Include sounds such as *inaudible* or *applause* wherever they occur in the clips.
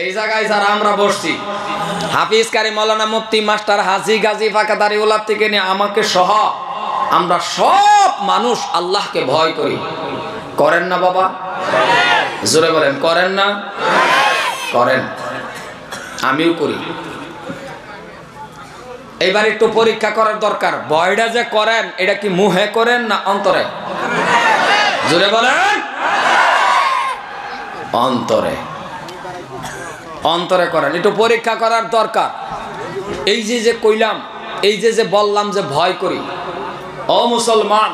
এই জায়গায় যারা আমরা বসছি, হাফিজ কারি মৌলানা মুফতি মাস্টার হাজি গাজী ফাঁকাদারি ওলার থেকে নিয়ে আমাকে সহ আমরা সব মানুষ আল্লাহকে ভয় করি। করেন না বাবা? জোরে বলেন, করেন না? করেন। আমিও করি। এবার একটু পরীক্ষা করার দরকার। ভয়টা যে করেন, এটা কি মুহে করেন না অন্তরে? জোরে বলেন। অন্তরে। অন্তরে করেন। একটু পরীক্ষা করার দরকার। এই যে যে কইলাম, এই যে যে বললাম যে ভয় করি। ও মুসলমান,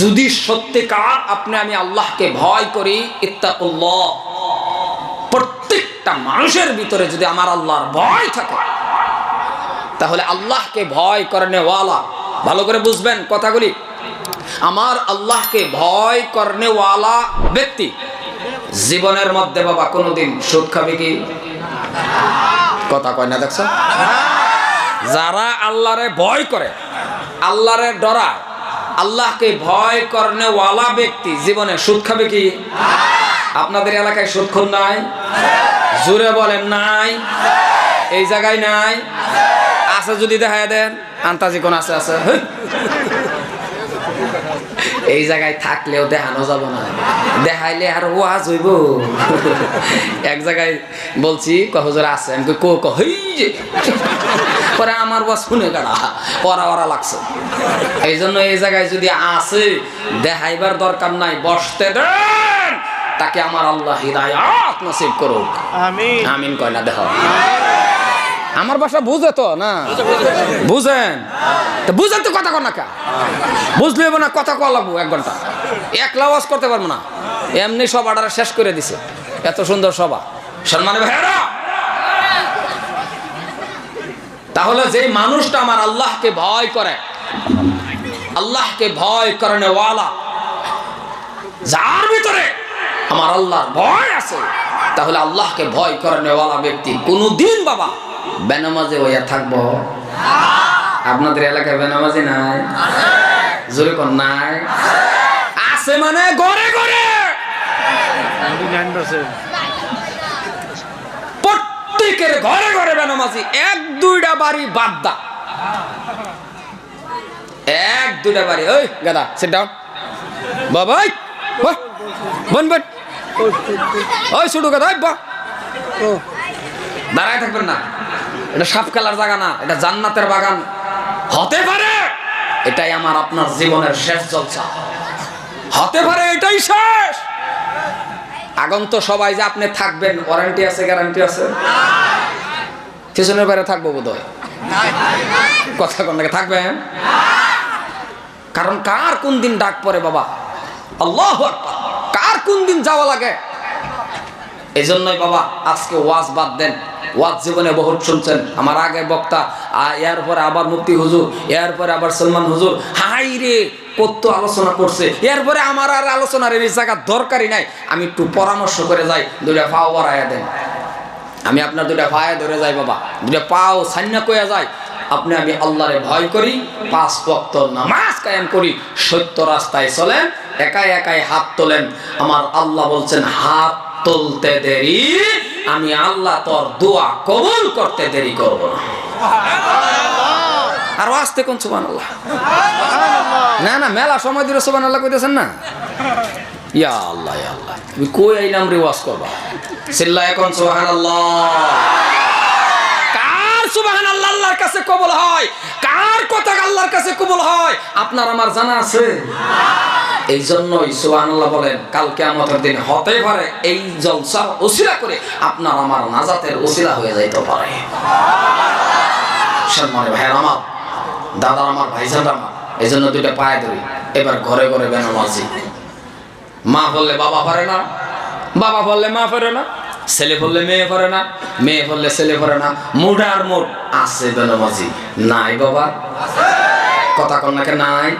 যদি সত্যিকার আপনি আমি আল্লাহকে ভয় করি, ইত্তাকুল্লাহ, প্রত্যেকটা মানুষের ভিতরে যদি আমার আল্লাহর ভয় থাকে, তাহলে আল্লাহকে ভয় করেনেওয়ালা, ভালো করে বুঝবেন কথাগুলি, আমার আল্লাহকে ভয় করেনেওয়ালা ব্যক্তি জীবনের মধ্যে বাবা কোনোদিন সুদ খাবে কি? কথা কয় না দেখছ? যারা আল্লাহরে ভয় করে, আল্লাহরে ডরায়, আল্লাহকে ভয় করেনেওয়ালা ব্যক্তি জীবনে সুদ খাবে কি? আপনাদের এলাকায় সুদক্ষণ নাই? জোরে বলেন নাই? এই জায়গায় নাই? আছে যদি দেখা দেন, আন্তাজি কোন আছে আছে। এই জায়গায় থাকলেও দেখানো যাব না। দেখাইলে আর ওয়াজ হইব। এক জায়গায় বলছি কহজোর আছে? আমি কো কো হই যে। পরে আমার ওয়াজ শুনে কাটা পরা ওরা লাগছে। এই জন্য এই জায়গায় যদি আছে দেখাইবার দরকার নাই বসতে দেন তাকে আমার আল্লাহ হিদায়াত নসিব করুক। আমিন। আমিন কয় না দেখো আমার বাসা বুঝে তো না? বুঝেন? বুঝেন তো কথা কর না কা? বুঝলে না, কথা কওয়া লাগবো এক ঘণ্টা। একলা ওয়াজ করতে পারব না। এমনি সভাটা শেষ করে দিছে। এত সুন্দর সভা। সম্মানে তাহলে যে মানুষটা আমার আল্লাহকে ভয় করে, আল্লাহকে ভয় ওয়ালা, যার ভিতরে আমার আল্লাহর ভয় আছে, তাহলে আল্লাহকে ভয় করেন ওয়ালা ব্যক্তি কোনদিন বাবা বেনামাজে হইয়া থাকব। আপনাদের এলাকায় বেনামাজি নাই, জোরে কোন, নাই? আছে মানে গড়ে গড়ে! প্রত্যেকের ঘরে ঘরে বেনামাজি, এক, দুইটা বাড়ি বাদ দা। এক, দুইটা বাড়ি, ওই, গাদা সিট ডাউন বাবা বন বন। ওই শুধু গাদা বা দাঁড়ায় থাকবেন না। এটা সাপ খেলার জায়গা না, এটা জান্নাতের বাগান। হতে পারে এটাই আমার আপনার জীবনের শেষ জলসা। হতে পারে এটাই শেষ। আগন্ত সবাই যে আপনি থাকবেন ওয়ারেন্টি আছে গ্যারান্টি আছে? পিছনের বাইরে থাকব বোধ হয় কথা কোন থাকবেন? কারণ কার কোন দিন ডাক পড়ে বাবা? আল্লাহ কার কোন দিন যাওয়া লাগে? এই জন্যই বাবা, আজকে ওয়াজ বাদ দেন। ওয়াজ জীবনে বহুত শুনছেন। আমার আগে বক্তা, আ- এর পরে আবার মুক্তি হুজুর পরে আবার সলমান হুজুর। হাই রে, কত আলোচনা করছে। এরপরে আমার আর আলোচনার এই জায়গা দরকারই নাই। আমি একটু পরামর্শ করে যাই, দুইটা পাও বাড়াইয়া দেন। আমি আপনার দুইটা পায়ে ধরে যাই, বাবা। দুইটা পাও সান্না কইয়া যায় আপনি, আমি আল্লাহরে ভয় করি, পাঁচ ওয়াক্ত নামাজ কায়েম করি, সত্য রাস্তায় চলেন, একাই একাই হাত তোলেন। আমার আল্লাহ বলছেন, হাত তুলতে দেরি আমি আল্লাহ তোর দোয়া কবুল করতে দেরি করব না। আর আসতে কোন সুবান আল্লাহ না না মেলা সময় ধরে সুবান আল্লাহ কইতেছেন না? ইয়া আল্লাহ ইয়া আল্লাহ। তুমি কই আইলাম রে ওয়াজ করবা? সিল্লা এখন সুবহান কার সুবহান আল্লাহ আল্লাহর কাছে কবুল হয়? কার কথা আল্লাহর কাছে কবুল হয়? আপনার আমার জানা আছে? এই জন্যই সুবহানাল্লাহ বলেন, কাল কিয়ামতের দিন হতে পারে এই জলসার ওসিলা করে আপনার আমার নাজাতের ওসিলা হয়ে যাইতে পারে। ভাইয়ের আমার দাদা আমার, ভাইজান আমার এই জন্য পায়ে ধরি, এবার ঘরে ঘরে বেনামাজি। মা বললে বাবা পারে না, বাবা বললে মা পারে না, ছেলে বললে মেয়ে পারে না, মেয়ে বললে ছেলে পারে না মুডার মুড আছে বেনামাজি। নাই বাবা। কথা কন্যাকে নাই?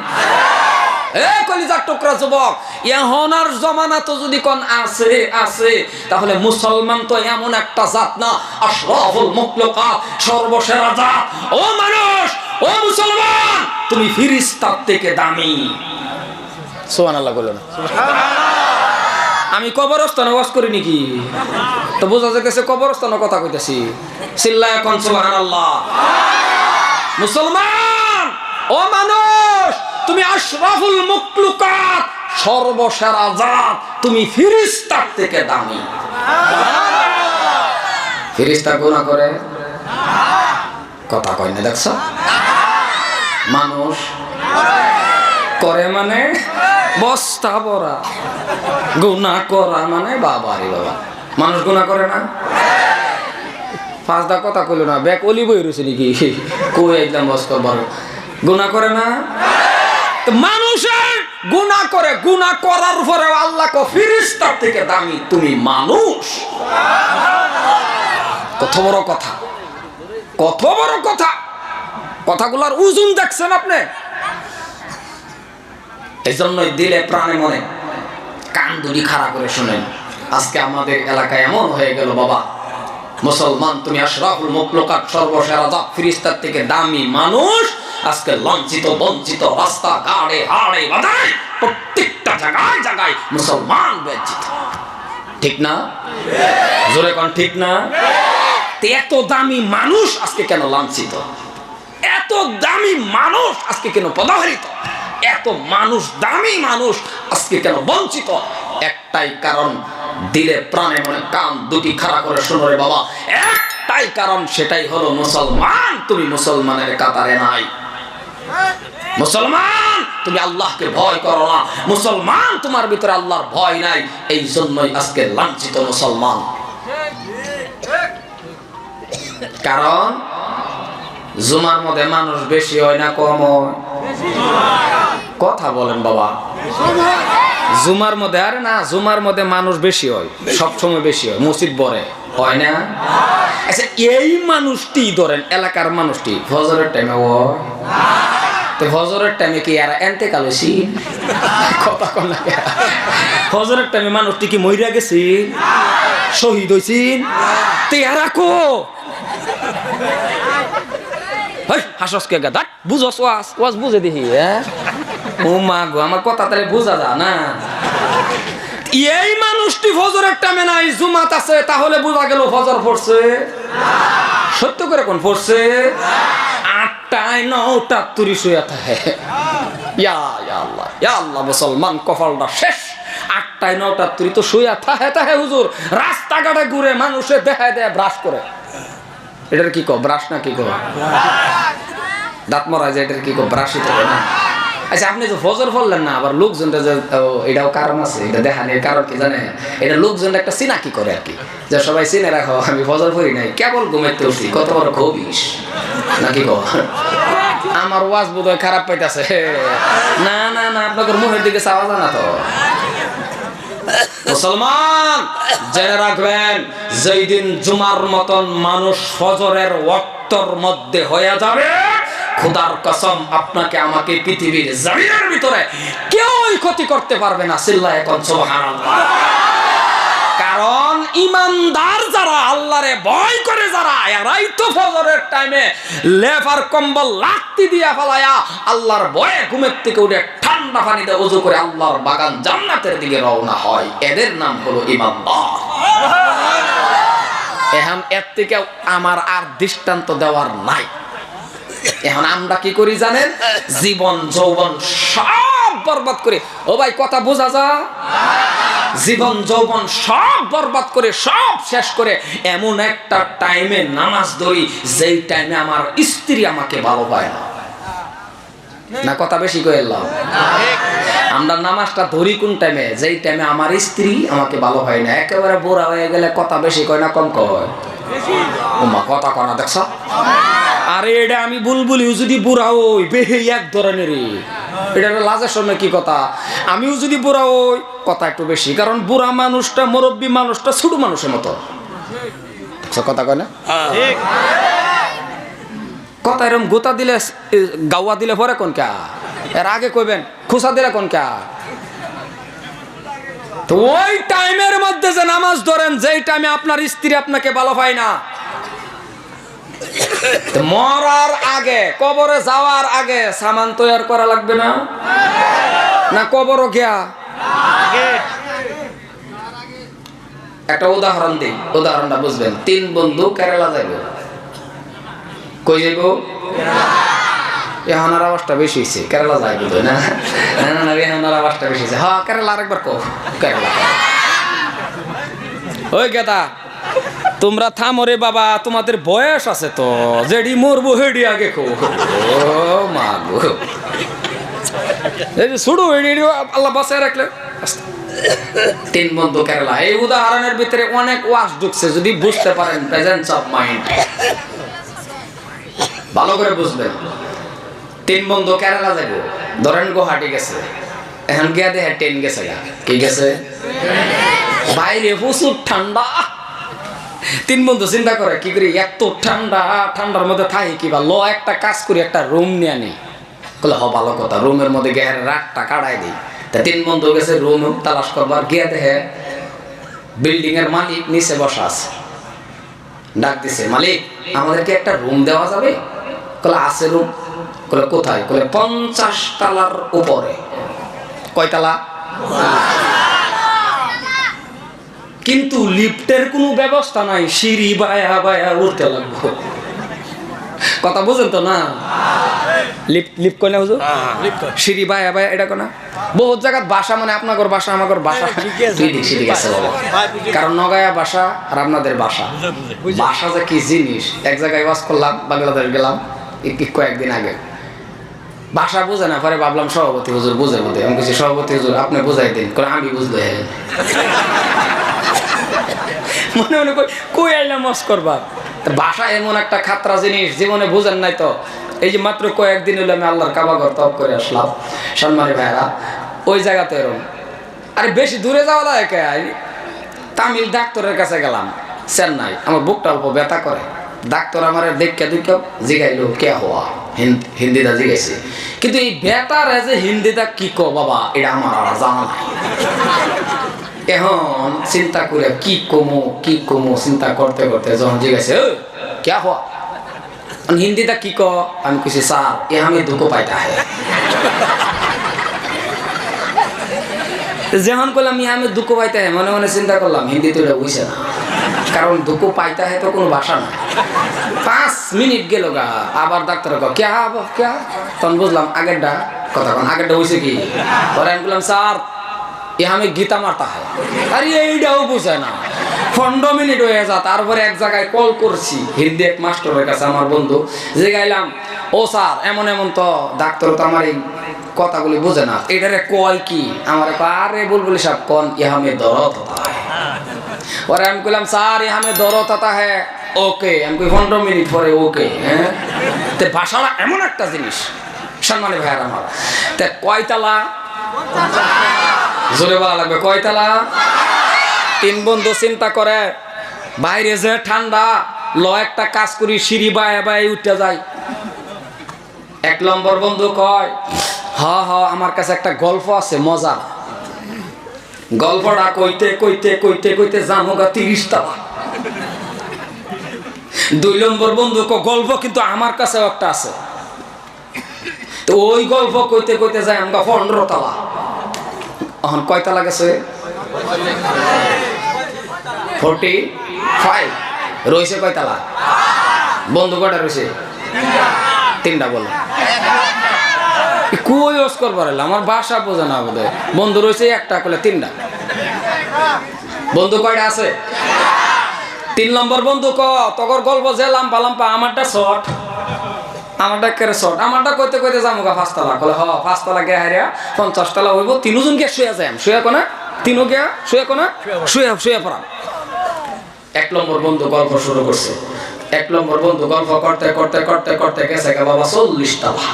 এ কলিজার টুকরা যুবক এহনার জমানা তো যদি কোন আছে আছে তাহলে মুসলমান তো এমন একটা জাত না। আশরাফুল মুখলুকাত সর্বসেরা জাত। ও মানুষ ও মুসলমান তুমি ফিরিস্তার থেকে দামি। সুবহানাল্লাহ বলো না। আমি কবরস্থানে ওয়াজ করি নাকি? তো বোঝা যাইতেছে কবরস্থানে কথা কইতেছি। চিল্লায় এখন সুবহানাল্লাহ? মুসলমান ও মানুষ! তুমি আশরাফুল মুকলুকাত সর্বসেরা জাত, তুমি ফিরিস্তার থেকে দামি। ফিরিস্তা গুণা করে? কথা কয় না, দেখছ? মানুষ করে মানে বস্তা ভরা গুণা করা মানে বাবারে বাবা। মানুষ গুণা করে না? পাঁচটা কথা কইল না ব্যাগ অলি বই রয়েছে নাকি? কই একদম বস্তা বড় গুনাহ করে না? মানুষের গুনাহ করে গুনাহ করার পরে আল্লাহ ফিরিস্তার থেকে দামি তুমি মানুষ। কত বড় কথা। কত বড় কথা। কথাগুলোর ওজন দেখছেন আপনি? এই জন্যই দিলে প্রাণে মনে। কান দুটি খাড়া করে শুনেন। আজকে আমাদের এলাকায় এমন হয়ে গেল, বাবা। মুসলমান তুমি আশরাফুল মুকলকাত সর্বসেরা ফিরিস্তার থেকে দামি মানুষ। আজকে লাঞ্ছিত বঞ্চিত রাস্তা, গাড়ে, হাড়ে বাদায় প্রত্যেকটা জায়গায় জায়গায় মুসলমান বঞ্চিত ঠিক না? জোরে কোন, ঠিক না? এত দামি মানুষ আজকে কেন লাঞ্ছিত? এত দামি মানুষ আজকে কেন পদাহরিত এত মানুষ, দামি মানুষ আজকে কেন বঞ্চিত? একটাই কারণ, দিলে প্রাণে মনে কান দুটি খাড়া করে শোনো রে বাবা। একটাই কারণ, সেটাই হলো মুসলমান, তুমি মুসলমানের কাতারে নাই। মুসলমান, তুমি আল্লাহকে ভয় করো না। মুসলমান, তোমার ভিতরে আল্লাহর ভয় নাই। এই জন্যই আজকে লাঞ্ছিত মুসলমান। কারণ, জুমার মধ্যে মানুষ বেশি হয় না, কম কথা বলেন বাবা। জুমার মধ্যে, আরে না, জুমার মধ্যে মানুষ বেশি হয় সব সময় বেশি হয়। মসজিদ বরে হয় না? আচ্ছা এই মানুষটি ধরেন, এলাকার মানুষটি, ফজরের টাইমে হয়? তো ফজরের টাইমে কি আর এনতে কালেছি কথা কে? টাইমে মানুষটি কি মইরা গেছি? শহীদ হয়েছিন তে এরা কো ওয়াজ বুঝে দেখি হ্যাঁ মা গো, আমার কথা তাহলে বোঝা যা না। এই মানুষটি ফজরের টাইমে নাই, জুমাত আছে, তাহলে বোঝা গেল ফজর পড়ছে। সত্য করে কোন পড়ছে? তুরি আল্লাহ তুরি তো থাহে থাহে হুজুর। রাস্তাঘাটে ঘুরে মানুষে দেখায় দেয় ব্রাশ করে। এটার কি কো ব্রাশ না কি কো দাঁত মারা যায়, এটার কি কো ব্রাশই না। আচ্ছা আপনি তো ফজর ফললেন না, আবার লোকজনটা যে এটাও কারণ আছে, এটা দেখানোর কারণ কি জানে? এটা লোকজন একটা চিনা কি করে আর কি? যে সবাই চিনে রাখো, আমি ফজর পড়ি নাই, কেবল ঘুমাইতে উঠছি কত বড় খবিস নাকি কো আমার ওয়াজ বোধ খারাপ পাইতেছে। না না না, আপনাদের মুখের দিকে চাওয়া যায় না তো। মুসলমান, জেনে রাখবেন, যেই দিন জুমার মতন মানুষ ফজরের ওয়াক্তর মধ্যে হয়ে যাবে খুদার কসম, আপনাকে আমাকে পৃথিবীর জমিনের ভিতরে কেউই ক্ষতি করতে পারবে না সিল্লা এখন কারণ ইমানদার যারা, আল্লাহরে ভয় করে যারা, এরাই তো ফজরের টাইমে লেফার কম্বল লাত্তি দিয়া ফেলায়া আল্লাহর ভয়ে ঘুমের থেকে উঠে ঠান্ডা পানিতে উজু করে আল্লাহর বাগান জান্নাতের দিকে রওনা হয়। এদের নাম হলো ইমানদার। এখন এর থেকে আমার আর দৃষ্টান্ত দেওয়ার নাই। এখন আমরা কি করি জানেন? জীবন, যৌবন সব বরবাদ করে। ও ভাই, কথা বোঝা যা। জীবন, যৌবন সব বরবাদ করে, সব শেষ করে। এমন একটা টাইমে নামাজ ধরি, যেই টাইমে আমার স্ত্রী আমাকে ভালো পায় না। না কথা বেশি করে এলাম আমরা নামাজটা ধরি কোন টাইমে যেই টাইমে আমার স্ত্রী আমাকে ভালো হয় না। একেবারে বুড়া হয়ে গেলে কথা বেশি কয় না, কম কয়? ওমা কথা কনা দেখছ? আরে এটা আমি বুলবুলিও যদি বুড়া ওই বেহে এক ধরনের এটা লাজের সামনে কি কথা? আমিও যদি বুড়া ওই কথা একটু বেশি কারণ বুড়া মানুষটা মুরব্বী মানুষটা ছোট মানুষের মতো। কথা কয় না? কথা এরম গোতা দিলে গাওয়া দিলে পরে কোন কা? এর আগে কইবেন খুসা দিলে কোন কা? তো ওই টাইমের মধ্যে যে নামাজ ধরেন যেই টাইমে আপনার স্ত্রী আপনাকে ভালো পায় না। মরার আগে, কবরে যাওয়ার আগে সামান তৈরি করা লাগবে না? না কবরও গিয়া? একটা উদাহরণ দিই, উদাহরণটা বুঝবেন। তিন বন্ধু কেরালা যাইব। কই যাইব? এহানার আওয়াজটা বেশি হয়েছে কেরালা যাই বুঝো না? আওয়াজটা বেশি হয়েছে হ্যাঁ কেরালা আরেকবার কেরালা। ওই গেদা, তোমরা থামো রে বাবা, তোমাদের বয়স আছে তো, যেডি মরবো হেডি আগে খো। মা গো। এই যে শুরু হেডি আল্লাহ বাসায় রাখলে। তিন বন্ধু কেরালা, এই উদাহরণের ভিতরে অনেক ওয়াশ ঢুকছে, যদি বুঝতে পারেন প্রেজেন্স অফ মাইন্ড ভালো করে বুঝবেন। তিন বন্ধু কেরালা যাব ধরেন গুয়াহাটি গেছে। এখন গিয়া দেখে ট্রেন গেছে কি গেছে? বাইরে প্রচুর ঠান্ডা। তিন বন্ধু চিন্তা করে, কি করি? এত ঠান্ডা, ঠান্ডার মধ্যে থাকি কিবা ল একটা কাজ করি, একটা রুম নিয়ে নি বলে হ, ভালো কথা রুমের মধ্যে গিয়ে রাতটা কাটাই দিই। তা তিন বন্ধু গেছে রুম তালাশ করবার, গিয়ে দেখে বিল্ডিং এর মালিক নিচে বসা আছে। ডাক দিছে, মালিক, আমাদেরকে একটা রুম দেওয়া যাবে? কলে আছে রুম কলে কোথায়? কলে পঞ্চাশ তালার উপরে। কয়তালা কিন্তু লিফটের কোনো ব্যবস্থা নাই সিঁড়ি বায়া বায়া উঠতে লাগবো। কথা বুঝেন তো না? লিফট লিফট কই না হুজুর? সিঁড়ি বায়া বায়া এটা কোনা বহুত বাসা মানে আপনাদের বাসা আমাদের বাসা। দুই দিক সিঁড়ি গেছে বাবা। কারণ নগায়া বাসা আর আপনাদের বাসা। বাসা যে কি জিনিস? এক জায়গায় বাস করলাম বাংলাদেশ গেলাম কয়েকদিন আগে। ভাষা বুঝে না পরে ভাবলাম সভাপতি হুজুর বুঝে মধ্যে আমি কিছু সভাপতি হুজুর আপনি বুঝাই দিন। করে আমি বুঝলে। মনে মনে কই কই আইলাম মস করবা ভাষা এমন একটা খাতরা জিনিস, জীবনে বুঝেন নাই তো। এই যে মাত্র কয়েকদিন হলো আমি আল্লাহর কাবাগর তপ করে আসলাম। সম্মানী ভাইরা ওই জায়গাতে এরম। আরে বেশি দূরে যাওয়া লাগে তামিল ডাক্তারের কাছে গেলাম, চেন্নাই। আমার বুকটা অল্প ব্যথা করে। ডাক্তার আমার দেখে দুঃখ জিগাইলো, কে হওয়া? হিন্দ- হিন্দিটা জিগাইছে। কিন্তু এই বেতার যে হিন্দিটা কি কো বাবা, এটা আমার জানা নাই। এখন চিন্তা করে কি কমো কি কমো চিন্তা করতে করতে যখন জিজ্ঞাসা "ওই, ক্যা হওয়া? হিন্দিটা কি ক? আমি কিছু স্যার এ আমি দুঃখ পাইতা হে যখন করলাম ইহা আমি দুঃখ পাইতে হে মনে মনে চিন্তা করলাম হিন্দি তো এটা না। কারণ দুঃখ পাইতে হে তো কোনো ভাষা না। পাঁচ মিনিট গেল গা আবার ডাক্তার ক ক্যা ক্যা তখন বুঝলাম আগেরটা। কথা কোন আগেরটা হয়েছে কি? পরে আমি বললাম স্যার এ আমি গীতা মারতা হয় আরে এইটাও বুঝে না। পনেরো মিনিট হয়ে যা, তারপরে এক জায়গায় কল করছি। হিন্দি এক মাস্টারের কাছে আমার বন্ধু, যে গাইলাম, ও স্যার, এমন এমন তো ডাক্তার তো আমার এই কথাগুলি বুঝে না। এটারে কয় কি? আমার আরে বুলবুল সাহেব কন, ইহামে দরদ পরে আমি কইলাম, স্যার, ইহামে দরদ হ্যাঁ ওকে। আমি কই, পনেরো মিনিট পরে ওকে। হ্যাঁ? তে ভাষাটা এমন একটা জিনিস। সম্মানে ভাইয়ার আমার। তে কয়তালা? জোরে বলা লাগবে, কয়তালা? তিন বন্ধু চিন্তা করে, বাইরে যে ঠান্ডা, ল একটা কাজ করি, সিঁড়ি বায়ে বায়ে উঠতে যাই। এক নম্বর বন্ধু কয়, হ হ, আমার কাছে একটা গল্প আছে, মজা। গল্পটা কইতে কইতে কইতে কইতে জামুগা তিরিশ তালা দুই নম্বর বন্ধু ক গল্প কিন্তু আমার কাছেও একটা আছে। তো ওই গল্প কইতে কইতে যায় আমরা পনেরো তালা এখন কয়তালা গেছে ফোরটি ফাইভ রয়েছে কয়তালা বন্ধু কটা রয়েছে তিনটা বলো। কই ওস করবার আমার বাসা বোঝে না বোধ বন্ধু রয়েছে একটা করলে তিনটা। বন্ধু কয়টা আছে? তিন নম্বর বন্ধু ক? তকর গল্প যে লাম্পা লাম্পা, আমারটা শর্ট। আমারটা কেড়ে শর্ট? আমারটা কইতে কইতে যাব গা পাঁচতলা। কলে হ, পাঁচতলা গে হারিয়া পঞ্চাশ তলা হইব, তিনজন গে শুয়ে যায় শুয়ে কোনা? তিনও গে শুয়ে কোনা? শুয়ে শুয়ে পড়াম। এক নম্বর বন্ধু গল্প শুরু করছে। এক নম্বর বন্ধু গল্প করতে করতে করতে করতে গেছে গে বাবা চল্লিশ তালা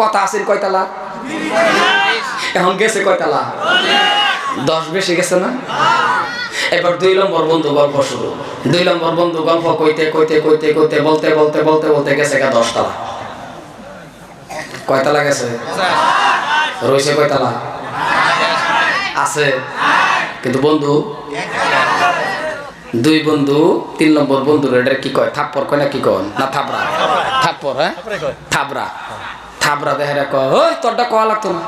কথা আছেন কয়তালা? এখন গেছে কয়তালা? দশ বেশি গেছে না? এবার দুই নম্বর বন্ধু গল্প শুরু। দুই নম্বর বন্ধু গল্প কইতে কইতে কইতে কইতে, বলতে বলতে বলতে বলতে গেছে গা দশতলা। কয়তলা গেছে? রয়েছে কয়তলা আছে। কিন্তু বন্ধু, দুই বন্ধু, তিন নম্বর বন্ধু এটা কি কয়? থাপ্পর কয় না কি কয়? না থাপড়া? থাপ্পর হ্যাঁ? থাবড়া থাবড়া দেখে কয়, ওই তোরটা কয়া লাগতো না?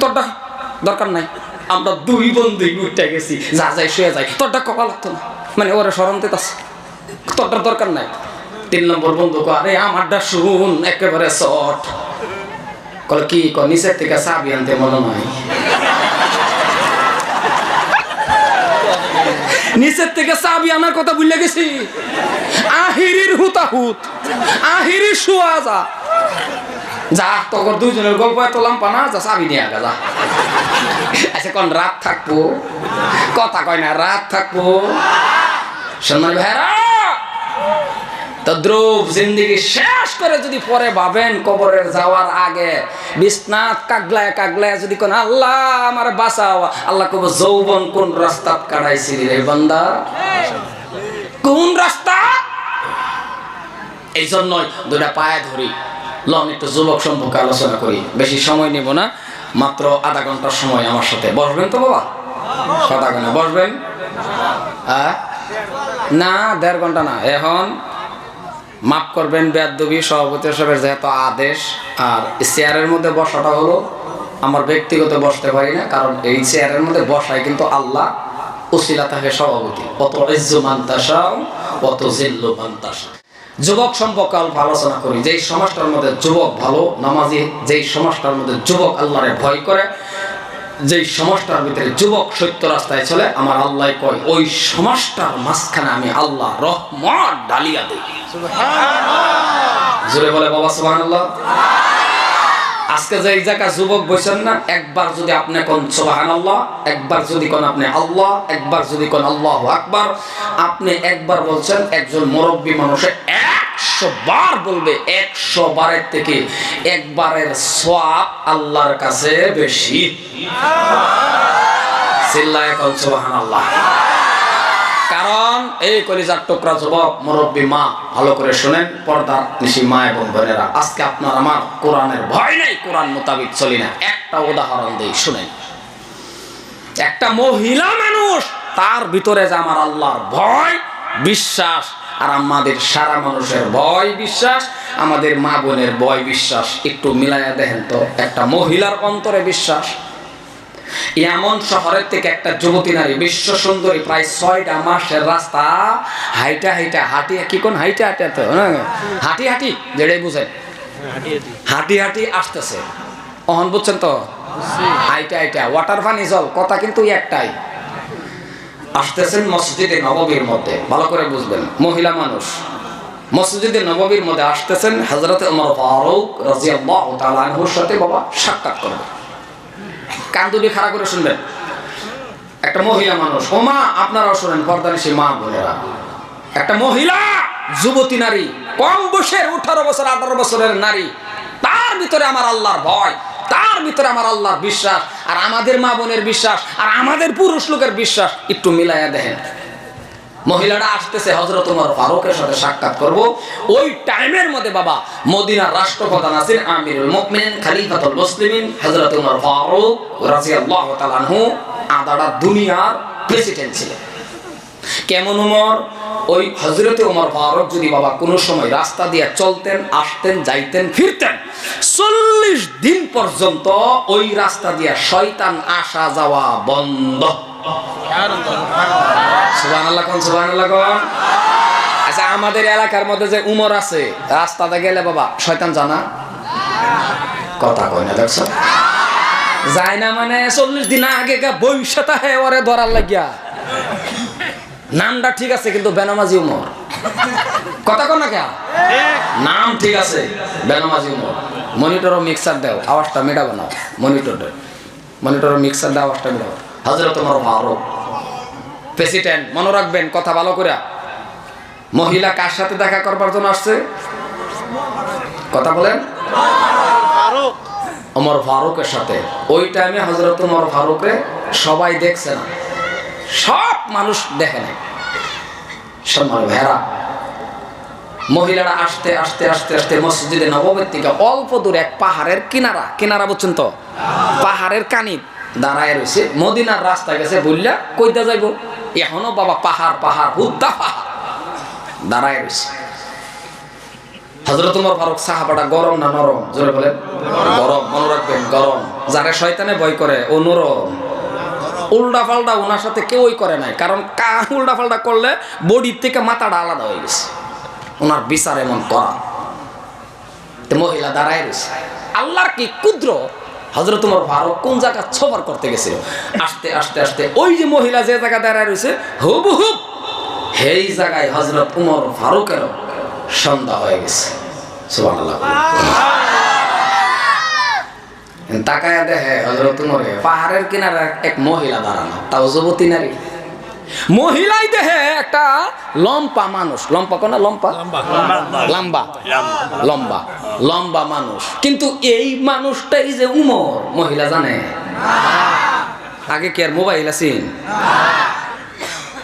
তোরটা দরকার নাই। আমরা দুই বন্ধুই উঠে গেছি। যা যাই, শুয়ে যাই। তোরটা কপা লাগতো না। মানে ওরা সরন্তে আছে তোরটার দরকার নাই। তিন নম্বর বন্ধু আরে, আমারটা শুন, একেবারে শর্ট কল কি ক নিচের থেকে চাবি আনতে মনে নয় নিচের থেকে চাবি আনার কথা ভুলে গেছি। আহিরির হুতাহুত আহিরির শুয়া যা। যা তখন দুইজনের গল্প এত লাম্পা না, যা, চাবি নিয়ে আগা যা। কোন, রাত থাকব। কথা কয় না, রাত থাকব। সম্মান ভাইরা তদ্রুপ জিন্দিগি শেষ করে যদি পরে ভাবেন কবরের যাওয়ার আগে বিশ্বনাথ কাগলায় কাগলায় যদি কোন, আল্লাহ, আমার বাঁচাও। আল্লাহ কব যৌবন কোন রাস্তা কাটাইছিলি রে বান্দা? কোন রাস্তা? এই জন্যই দুটা পায়ে ধরি। লন একটু যুবক সম্পর্কে আলোচনা করি। বেশি সময় নেব না। মাত্র আধা ঘণ্টার সময় আমার সাথে। বসবেন তো বাবা? আধা ঘণ্টা। বসবেন? হ্যাঁ? না, দেড় ঘণ্টা না। এখন মাফ করবেন বেদবি সভাপতি সাহেবের যেহেতু আদেশ, আর চেয়ারের মধ্যে বসাটা হলো, আমার ব্যক্তিগত বসতে পারি না, কারণ এই চেয়ারের মধ্যে বসায় কিন্তু আল্লাহ উসিলা থাকে সভাপতি। অত ইজ্জু মান্তাসাও, অত জিল্লু মান্তাসা। যুবক সম্পর্কে অল্প আলোচনা করি। যেই সমাজটার মধ্যে যুবক ভালো নামাজি যেই সমাজটার মধ্যে যুবক আল্লাহরে ভয় করে যেই সমাজটার ভিতরে যুবক সত্য রাস্তায় চলে আমার আল্লাহ কয় ওই সমাজটার মাঝখানে আমি আল্লাহ রহমান ডালিয়া দিই। জোরে বলে বাবা সুবহান আল্লাহ আজকে যে এই জায়গা যুবক বসেন না, একবার যদি আপনি কোন সোহান আল্লাহ একবার যদি কোন আপনি আল্লাহ, একবার যদি কোন আল্লাহ আকবার, আপনি একবার বলছেন, একজন মুরব্বী মানুষে একশো বার বলবে, একশো বারের থেকে একবারের সওয়াব আল্লাহর কাছে বেশি। চিল্লায় কোন সুবহান আল্লাহ কারণ এই কলিজার টুকরা যুবক মুরব্বী মা, ভালো করে শুনেন, পর্দার নিশি মা এবং বোনেরা। আজকে আপনার আমার কোরআনের ভয় নেই, কোরআন মোতাবিক চলি না। একটা উদাহরণ দেই, শুনেন। একটা মহিলা মানুষ, তার ভিতরে যে আমার আল্লাহর ভয়, বিশ্বাস, আর আমাদের সারা মানুষের ভয়, বিশ্বাস, আমাদের মা বোনের ভয়, বিশ্বাস, একটু মিলাইয়া দেখেন তো, একটা মহিলার অন্তরে বিশ্বাস। এমন শহরের থেকে একটা যুবতী নারী, বিশ্ব সুন্দরী, প্রায় ছয়টা মাসের রাস্তা, হাইটা হাইটা, হাঁটি, কি কোন হাইটা হাঁটি তো হাঁটি হাঁটি, যেটাই বুঝেন। হাঁটি হাঁটি আসতেছে। অহন বুঝছেন তো? হাইটা হাইটা ওয়াটার পানি জল কথা কিন্তু একটাই। আসতেছেন মসজিদে নববীর মধ্যে, ভালো করে বুঝবেন, মহিলা মানুষ। মসজিদে নববীর মধ্যে আসতেছেন হজরত উমর ফারুক রাজিয়াল্লাহু তাআলা সাথে বাবা সাক্ষাৎ কান্দুলি খাড়া করে শুনবেন। একটা মহিলা মানুষ। ও মা আপনারাও শোনেন পর্দানিসী মা বোনেরা। একটা মহিলা, যুবতী নারী, কম বয়সের আঠারো বছর, আঠারো বছরের নারী। তার ভিতরে আমার আল্লাহর ভয়, তার ভিতরে আমার আল্লাহর বিশ্বাস, আর আমাদের মা বোনের বিশ্বাস, আর আমাদের পুরুষ লোকের বিশ্বাস, একটু মিলাইয়া দেখেন। মহিলারা আসতেছে হজরত উমর ফারুকের সাথে সাক্ষাৎ করব। ওই টাইমের মধ্যে বাবা, মদিনার রাষ্ট্রপ্রধান আছেন আমিরুল মুমিনিন, খলিফাতুল মুসলিমিন, হযরত উমর ফারুক রাদিয়াল্লাহু তাআলা আনহু, আদারা দুনিয়ার প্রেসিডেন্ট ছিলেন। কেমন উমর? ওই হজরতে উমর ফারুক যদি বাবা কোনো সময় রাস্তা দিয়ে চলতেন, আসতেন, যাইতেন, ফিরতেন, চল্লিশ দিন পর্যন্ত ওই রাস্তা দিয়ে শয়তান আসা যাওয়া বন্ধ। আচ্ছা আমাদের এলাকার মধ্যে যে উমর আছে, রাস্তাতে গেলে বাবা, শয়তান জানা? কথা কয় না, দেখছ? যায় না মানে চল্লিশ দিন আগে গা বৈশাতা ওরে ধরার লাগিয়া। নামটা ঠিক আছে, কিন্তু বেনামাজি উমর। কথা কন না কে নাম ঠিক আছে, বেনামাজি উমর। মনিটর মিক্সার দাও, আওয়াজটা মেটাবো না। মনিটর মনিটর মিক্সার দাও, আওয়াজটা মেটাবো। হজরত তোমার ভালো প্রেসিডেন্ট মনে রাখবেন কথা ভালো করে মহিলা কার সাথে দেখা করবার জন্য আসছে? কথা বলেন। ফারুক। ওমর ফারুকের সাথে। ওই টাইমে হজরত ওমর ফারুকে সবাই দেখছে না। সব মানুষ দেখে নাই। সম্মান ভেড়া মহিলারা আসতে আসতে আসতে আসতে মসজিদে নবমীর থেকে অল্প দূরে এক পাহাড়ের কিনারা। কিনারা বুঝছেন তো? পাহাড়ের কানি দাঁড়ায় রয়েছে, মদিনার রাস্তা গেছে বললা, কইতে যাইব? এখনও বাবা পাহাড় পাহাড় হুদ্দা পাহাড় দাঁড়ায় রয়েছে। হজরত উমর ফারুক, সাহাবাটা গরম না নরম? জোরে বলেন। গরম, মনে রাখবেন, গরম। যারা শয়তানে ভয় করে, ও নরম। উল্টা পাল্টা ওনার সাথে কেউই করে নাই, কারণ কা উল্টা পাল্টা করলে বডির থেকে মাথাটা আলাদা হয়ে গেছে। ওনার বিচার এমন করা। মহিলা দাঁড়ায় রয়েছে। আল্লাহর কি ক্ষুদ্র হজরত তোমার ফারুক কোন জায়গা ছবার করতে গেছিল? আস্তে আস্তে আস্তে ওই যে মহিলা যে জায়গা দাঁড়ায় রয়েছে হুব হুব সেই জায়গায় হজরত উমর ফারুকেরও সন্ধ্যা হয়ে গেছে। সুবহানাল্লাহ। তাকায় দেখে হজরত উমরে পাহাড়ের কিনারে এক মহিলা দাঁড়ানো, তাও যুবতী নারী। মহিলাই দেহে একটা লম্পা মানুষ। লম্পা কোনা লম্পা? লম্বা। লম্বা। লম্বা। মানুষ। কিন্তু এই মানুষটাই যে উমর মহিলা জানে? আগে কি আর মোবাইল আছেন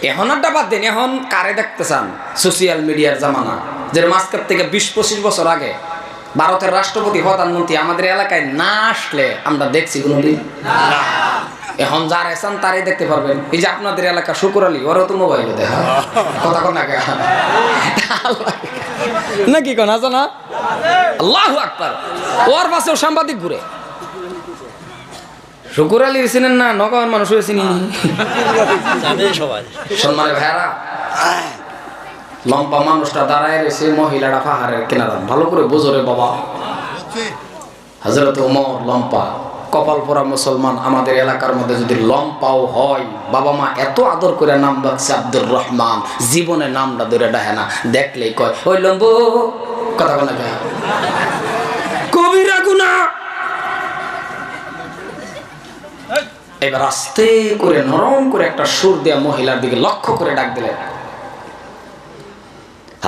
এখন আড্ডা বাদ দিন এখন কারে দেখতে চান? সোশিয়াল মিডিয়ার জামানা যে মাঝখান থেকে বিশ পঁচিশ বছর আগে। ভারতের রাষ্ট্রপতি প্রধানমন্ত্রী আমাদের এলাকায় না আসলে আমরা দেখছি কোনোদিন। এখন যার এসান তারাই দেখতে পারবেন। এই যে আপনাদের এলাকা শুকুর আলী ওরাও তো মোবাইলে দেখা। কথা কোন নাকি কোন আছে না? আল্লাহ আকবার। ওর পাশেও সাংবাদিক ঘুরে। শুকুর আলী চিনেন না? নগাঁওয়ের মানুষ চিনি। জানে সম্মানের ভাইয়ারা। লম্বা মানুষটা দাঁড়ায় রয়েছে, মহিলাটা পাহাড়ের কিনারা। ভালো করে বোঝো রে বাবা। হজরত উমর লম্পা কপাল পরা মুসলমান আমাদের এলাকার মধ্যে যদি লম্পাও হয়, বাবা মা এত আদর করে নাম ডাকছে আব্দুর রহমান, জীবনে নামটা ধরে ডাহে না। দেখলেই কয়, ওই লম্বু, কথা বলে কবিরা গুনা। এবার আস্তে করে নরম করে একটা সুর দেয়া মহিলার দিকে লক্ষ্য করে ডাক দিলেন।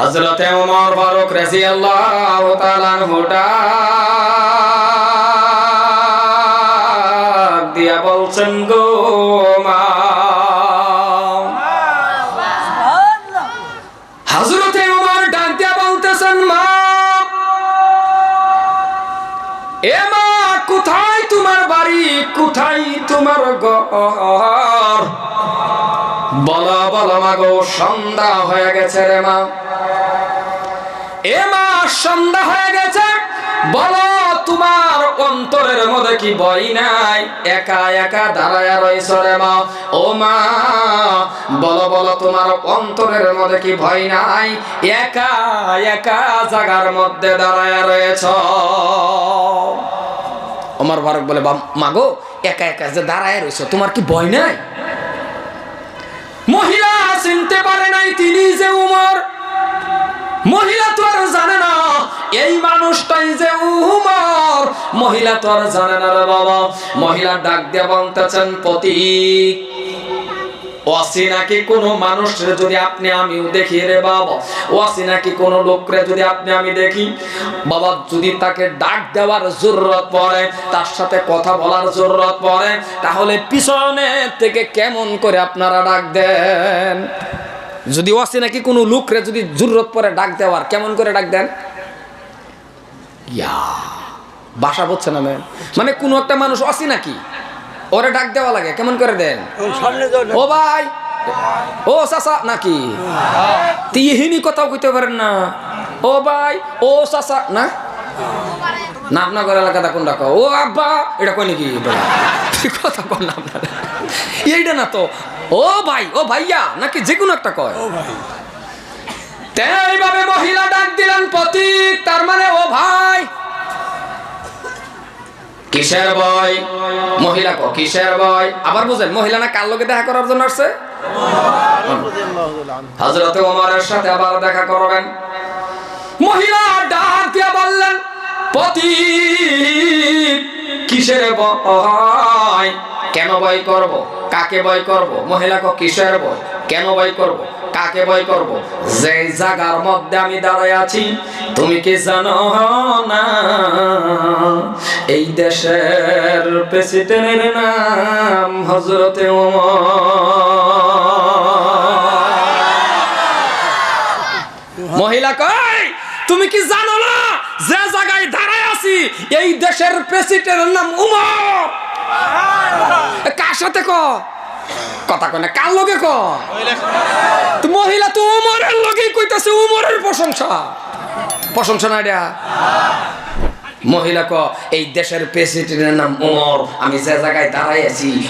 হযরতে ওমর ফারুক রাদিয়াল্লাহু তাআলা হোটা দিয়া বলছেন গো মা। ওমর ডাক দিয়া বলতেছেন মা। এ মা কোথায় তোমার বাড়ি? কোথায় তোমার ঘর? বলো বলো মা গো সন্ধ্যা হয়ে গেছে রে মা। এ মা হয়ে তোমার মধ্যে কি নাই? একা একা ও মা, বলো বলো, তোমার মধ্যে কি ভয় নাই? একা একা জাগার মধ্যে বলে, "বাম- মাগো একা একা যে দাঁড়ায় রয়েছ, তোমার কি ভয় নাই? মহিলা চিনতে পারে নাই তিনি যে উমর। মহিলা তো আর জানে না। এই মানুষটাই যে উমর মহিলা তো আর জানে না রে বাবা। মহিলা ডাক দিয়ে বলতেছেন, প্রতীক অসিনাকি কোন মানুষের যদি আপনি আমিও দেখি রে বাবা? যদি আপনি আমি দেখি? বাবা, যদি তাকে ডাক দেওয়ার জরুরত তার সাথে কথা বলার তাহলে পিছনে থেকে কেমন করে আপনারা ডাক দেন? যদি অসিনাকি কোনো লোকরে যদি জরুরত পরে ডাক দেওয়ার কেমন করে ডাক দেন? ইয়া বাসা বুঝছে না ম্যাম। মানে কোনো একটা মানুষ অসি নাকি? ওরে ডাক দেওয়া লাগে কেমন করে দেন? ও ভাই ও চাচা নাকি? তিহিনি কথাও কইতে পারেন না। ও ভাই ও চাচা না? না আপনার ঘর এলাকাটা কোনটা কও? ও আব্বা এটা কই নাকি? *laughs* কথা কন না আপনারা। এইটা না তো ও ভাই ও ভাইয়া নাকি যে কোনো একটা কয়। তে এইভাবে মহিলা ডাক দিলেন প্রতীক তার মানে ও ভাই। কিসের বয় মহিলা কো কিসের বয় আবার বুঝেন মহিলা না কার লোকে দেখা করার জন্য আসছে? হজরত ওমরের সাথে আবার দেখা করবেন। মহিলা ডাক দিয়া বললেন পতি কিসের ভয় কেন ভয় করব? কাকে ভয় করব? মহিলা কো কিসের ভয় কেন ভয় করব? কাকে ভয় করব? যে জায়গার মধ্যে আমি দাঁড়ায় আছি, তুমি কি জানো না? এই দেশের প্রেসিডেন্টের নাম হজরতে মহিলা কই তুমি কি জানো না? যে জায়গায় দাঁড়ায় আছি, এই দেশের প্রেসিডেন্টের নাম উমর। কার সাথে ক? কথা কয় না, কার লগে ক? মহিলা তো উমরের লগেই কইতাছে, উমরের প্রশংসা। প্রশংসা না এটা মহিলা ক এই দেশের প্রেসিডেন্টের নাম উমর। আমি যে জায়গায় দাঁড়াই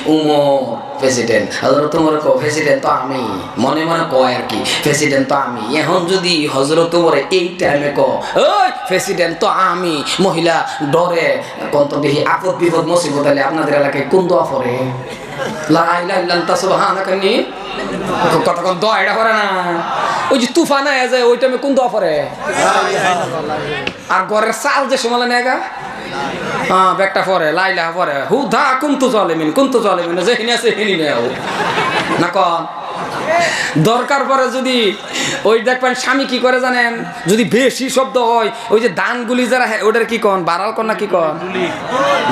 উমর প্রেসিডেন্ট হজরত উমর ক প্রেসিডেন্ট তো আমি। মনে মনে কয় আর কি প্রেসিডেন্ট তো আমি। এখন যদি হজরত উমরে এই টাইমে ক ওই প্রেসিডেন্ট তো আমি। মহিলা ডরে, কন্ত দেখি আপদ বিপদ মুসিবত আপনাদের এলাকায় কোন দোয়া পড়ে? কতক্ষণ দোয়া এটা করে না। ওই যে তুফান আয়া যায়, ওই কোন দোয়া পরে আর ঘরের চাল যে সময় নেগা হ্যাঁ ব্যাগটা পরে লাইলা পরে হু ধা কুন্তু চলে মিন কুন্তু চলে মিন যে হিনে আছে হিনি নেও। না কন? দরকার পরে যদি ওই দেখবেন স্বামী কি করে জানেন? যদি বেশি শব্দ হয়, ওই যে দানগুলি যারা হ্যাঁ ওটার কি কন? বাড়াল কন না কি কন?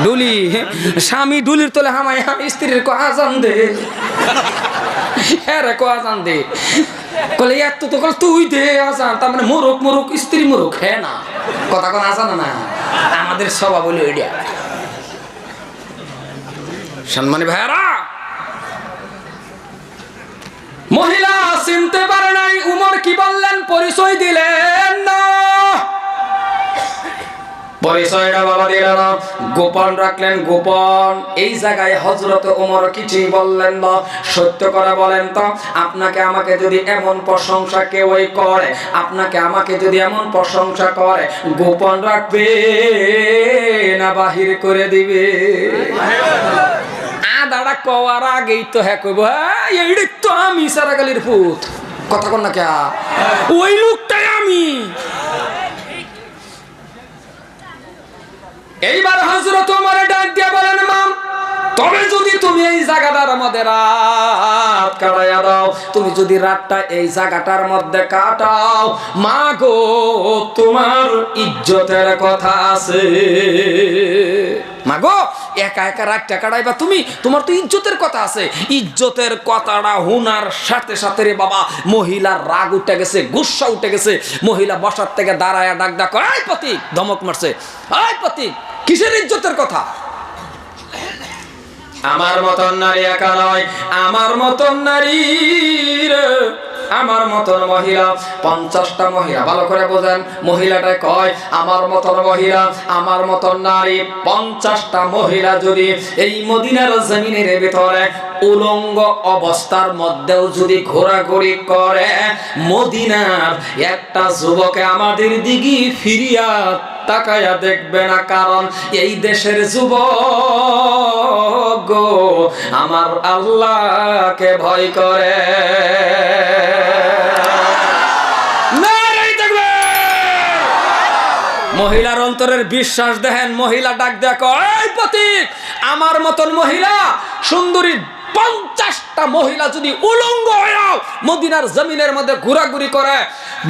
ডুলি। স্বামী ডুলির তোলে হামাই হাম স্ত্রীর কো আজান দে হ্যাঁ রে কো দে কলে তুই দে মানে স্ত্রী হ্যাঁ না? কথা আমাদের স্বভাব হলো এটা সম্মানী ভাইয়ারা মহিলা চিনতে পারে নাই, উমর কি বললেন? পরিচয় দিলেন না। পরিচয়টা বাবা দিলেন না। গোপন রাখলেন, গোপন। এই জায়গায় হজরত ওমর কিছুই বললেন না। সত্য করে বলেন তো, আপনাকে আমাকে যদি এমন প্রশংসা কেউই করে, আপনাকে আমাকে যদি এমন প্রশংসা করে, গোপন রাখবে না, বাহির করে দিবে? আদাটা কওয়ার আগেই তো হ্যাঁ কইব হ্যাঁ এইটা তো আমি সারাগালির পুত। কথা কন না কে? ওই লোকটাই আমি। এইবার হজরত আমার ডাক দিয়ে মাম তবে যদি তুমি এই জায়গাটার মধ্যে রাত কাটাইয়া দাও, তুমি যদি রাতটা এই জায়গাটার মধ্যে কাটাও, মা গো, তোমার ইজ্জতের কথা আছে। মাগো একা একা রাতটা কাটাইবা তুমি? তোমার তো ইজ্জতের কথা আছে। ইজ্জতের কথাটা হুনার সাথে সাথে রে বাবা মহিলার রাগ উঠে গেছে, গুসা উঠে গেছে। মহিলা বসার থেকে দাঁড়ায় ডাক ডাক আয় পতিক ধমক মারছে, আয় পতিক কিসের ইজ্জতের কথা? আমার মতন নারী একা নয় আমার মতন নারী রে, আমার মতন মহিলা। পঞ্চাশটা মহিলা ভালো করে বোঝেন মহিলাটা কয় আমার মতন মহিলা আমার মতন নারী। পঞ্চাশটা মহিলা যদি এই মদিনার জমিনের ভিতরে উলঙ্গ অবস্থার মধ্যেও যদি ঘোরাঘুরি করে মদিনার একটা যুবকে আমাদের দিকে ফিরিয়া তাকায়া দেখবে না, কারণ এই দেশের যুবক আমার আল্লাহকে ভয় করে। মহিলার অন্তরের বিশ্বাস দেখেন, মহিলা ডাক দেখো আমার মতন মহিলা, সুন্দরী পঞ্চাশটা মহিলা যদি উলঙ্গ হয়েও মদিনার জমিনের মধ্যে ঘোরাঘুরি করে,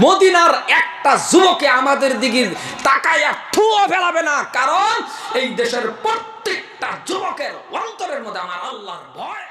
মদিনার একটা যুবকে আমাদের দিকে তাকাইয়া ঠুয়ো ফেলাবে না। কারণ এই দেশের প্রত্যেকটা যুবকের অন্তরের মধ্যে আমার আল্লাহর ভয়